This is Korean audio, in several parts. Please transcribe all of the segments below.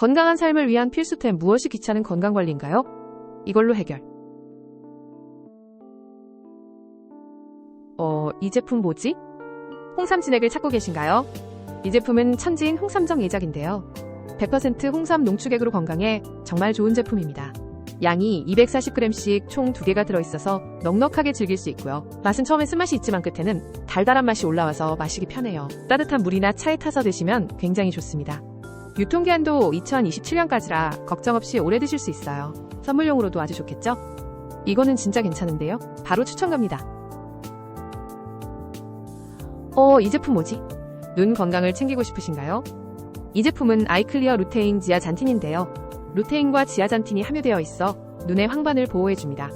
건강한 삶을 위한 필수템 무엇이 귀찮은 건강관리인가요? 이걸로 해결. 어, 이 제품 뭐지? 홍삼 진액을 찾고 계신가요? 이 제품은 천지인 홍삼정 예작인데요. 100% 홍삼 농축액으로 건강해 정말 좋은 제품입니다. 양이 240g씩 총 2개가 들어있어서 넉넉하게 즐길 수 있고요. 맛은 처음에 쓴맛이 있지만 끝에는 달달한 맛이 올라와서 마시기 편해요. 따뜻한 물이나 차에 타서 드시면 굉장히 좋습니다. 유통기한도 2027년까지라 걱정 없이 오래 드실 수 있어요. 선물용으로도 아주 좋겠죠? 이거는 진짜 괜찮은데요? 바로 추천 갑니다. 어, 이 제품 뭐지? 눈 건강을 챙기고 싶으신가요? 이 제품은 아이클리어 루테인 지아 잔틴인데요. 루테인과 지아 잔틴이 함유되어 있어 눈의 황반을 보호해줍니다.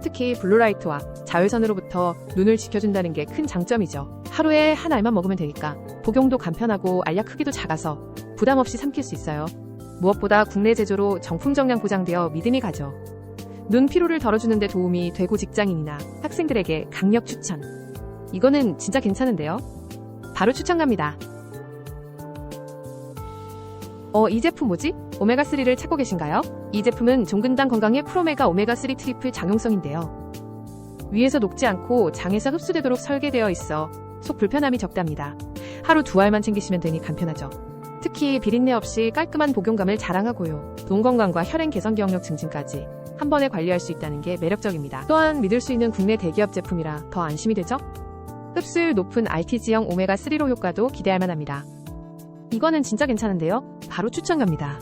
특히 블루라이트와 자외선으로부터 눈을 지켜준다는 게 큰 장점이죠. 하루에 한 알만 먹으면 되니까 복용도 간편하고 알약 크기도 작아서 부담 없이 삼킬 수 있어요. 무엇보다 국내 제조로 정품 정량 보장되어 믿음이 가죠. 눈 피로를 덜어주는 데 도움이 되고 직장인이나 학생들에게 강력 추천. 이거는 진짜 괜찮은데요? 바로 추천 갑니다. 어, 이 제품 뭐지? 오메가3를 찾고 계신가요? 이 제품은 종근당 건강의 프로메가 오메가3 트리플 장용성인데요. 위에서 녹지 않고 장에서 흡수되도록 설계되어 있어 속 불편함이 적답니다. 하루 두 알만 챙기시면 되니 간편하죠. 특히 비린내 없이 깔끔한 복용감을 자랑하고요. 돈 건강과 혈행 개선 경력 증진까지 한 번에 관리할 수 있다는 게 매력적입니다. 또한 믿을 수 있는 국내 대기업 제품이라 더 안심이 되죠? 흡수율 높은 RTG형 오메가3로 효과도 기대할 만합니다. 이거는 진짜 괜찮은데요? 바로 추천 갑니다.